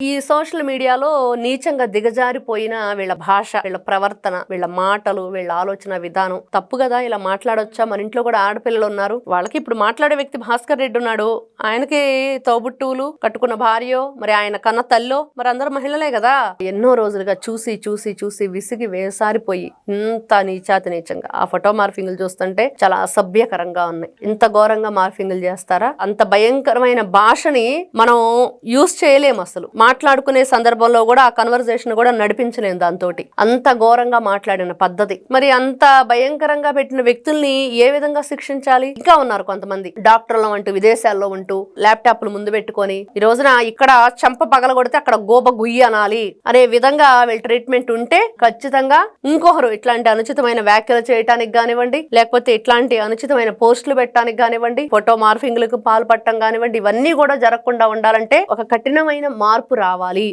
ఈ సోషల్ మీడియాలో నీచంగా దిగజారిపోయిన వీళ్ళ భాష వీళ్ళ ప్రవర్తన వీళ్ళ మాటలు వీళ్ళ ఆలోచన విధానం తప్పు కదా? ఇలా మాట్లాడొచ్చా? మన ఇంట్లో కూడా ఆడపిల్లలు ఉన్నారు. వాళ్ళకి ఇప్పుడు మాట్లాడే వ్యక్తి భాస్కర్ రెడ్డి ఉన్నాడు. ఆయనకి తోబుట్టువులు కట్టుకున్న భార్యో మరి ఆయన కన్న తల్లో మరి అందరు మహిళలే కదా? ఎన్నో రోజులుగా చూసి చూసి చూసి విసిగి వేసారిపోయి ఇంత నీచాతి నీచంగా. ఆ ఫోటో మార్ఫింగ్లు చూస్తుంటే చాలా అసభ్యకరంగా ఉన్నాయి. ఇంత ఘోరంగా మార్ఫింగ్లు చేస్తారా? అంత భయంకరమైన భాషని మనం యూస్ చేయలేము అసలు. మాట్లాడుకునే సందర్భంలో కూడా ఆ కన్వర్జేషన్ కూడా నడిపించలేను దాంతో అంత ఘోరంగా మాట్లాడిన పద్ధతి. మరి అంత భయంకరంగా పెట్టిన వ్యక్తుల్ని ఏ విధంగా శిక్షించాలి? ఇంకా ఉన్నారు కొంతమంది. డాక్టర్లు వంటి విదేశాల్లో ఉంటూ ల్యాప్టాప్లు ముందు పెట్టుకొని ఈ రోజున ఇక్కడ చంప పగలగొడితే అక్కడ గోబ గుయ్యి అనాలి అనే విధంగా వీళ్ళ ట్రీట్మెంట్ ఉంటే ఖచ్చితంగా ఇంకొకరు ఇట్లాంటి అనుచితమైన వ్యాఖ్యలు చేయటానికి కానివ్వండి లేకపోతే ఇట్లాంటి అనుచితమైన పోస్టులు పెట్టడానికి కానివ్వండి ఫోటో మార్ఫింగ్లకు పాల్పడటం కానివ్వండి ఇవన్నీ కూడా జరగకుండా ఉండాలంటే ఒక కఠినమైన మార్పు రావాలి.